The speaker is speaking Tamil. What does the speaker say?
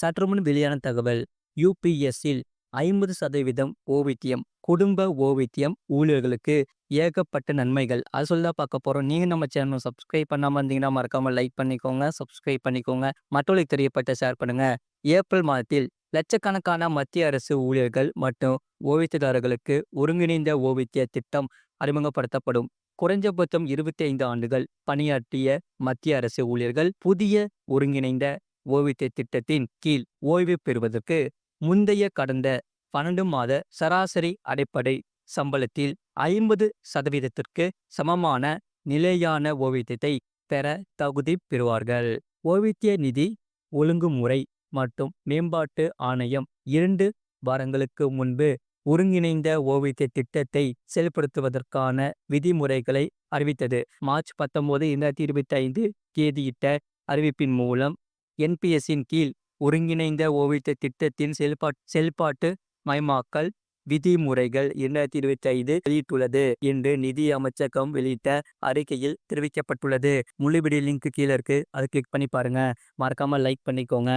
சற்றுமுன் வெளியான தகவல் யூபிஎஸ்ஸில் ஐம்பது சதவீதம் ஓவித்தியம் குடும்ப ஓவித்தியம் ஊழியர்களுக்கு ஏகப்பட்ட நன்மைகள். அது சொல்லி தான் பார்க்க போகிறோம் நீங்கள் நம்ம சேனல் சப்ஸ்கிரைப் பண்ணாமல் இருந்தீங்கன்னா மறக்காமல் லைக் பண்ணிக்கோங்க சப்ஸ்கிரைப் பண்ணிக்கோங்க. மற்றவர்களுக்கு தெரியப்பட்ட ஷேர் பண்ணுங்க. ஏப்ரல் மாதத்தில் லட்சக்கணக்கான மத்திய அரசு ஊழியர்கள் மற்றும் ஓவியத்தியதாரர்களுக்கு ஒருங்கிணைந்த ஓவித்திய திட்டம் அறிமுகப்படுத்தப்படும். குறைஞ்சபட்சம் இருபத்தி ஐந்து ஆண்டுகள் பணியாற்றிய மத்திய அரசு ஊழியர்கள் புதிய ஒருங்கிணைந்த ஓய்வூதிய திட்டத்தின் கீழ் ஓய்வு பெறுவதற்கு முந்தைய கடந்த பன்னெண்டு மாத சராசரி அடிப்படை சம்பளத்தில் ஐம்பது சதவீதத்திற்கு சமமான நிலையான ஓய்வூதியத்தை பெற தகுதி பெறுவார்கள். ஓய்வூதிய நிதி ஒழுங்குமுறை மற்றும் மேம்பாட்டு ஆணையம் இரண்டு வாரங்களுக்கு முன்பு ஒருங்கிணைந்த ஓய்வூதிய திட்டத்தை செயல்படுத்துவதற்கான விதிமுறைகளை அறிவித்தது. மார்ச் பத்தொன்பது இரண்டாயிரத்தி இருபத்தி ஐந்து தேதியிட்ட அறிவிப்பின் மூலம் என்பிஎஸ்ஸின் கீழ் ஒருங்கிணைந்த ஓய்வூதிய திட்டத்தின் செயல்பாட் செயல்பாட்டு மயமாக்கல் விதிமுறைகள் இரண்டாயிரத்தி இருபத்தி ஐந்து வெளியிட்டுள்ளது என்று நிதி அமைச்சகம் வெளியிட்ட அறிக்கையில் தெரிவிக்கப்பட்டுள்ளது. முழுவிடி லிங்க் கீழே இருக்கு. அதை கிளிக் பண்ணி பாருங்க. மறக்காம லைக் பண்ணிக்கோங்க.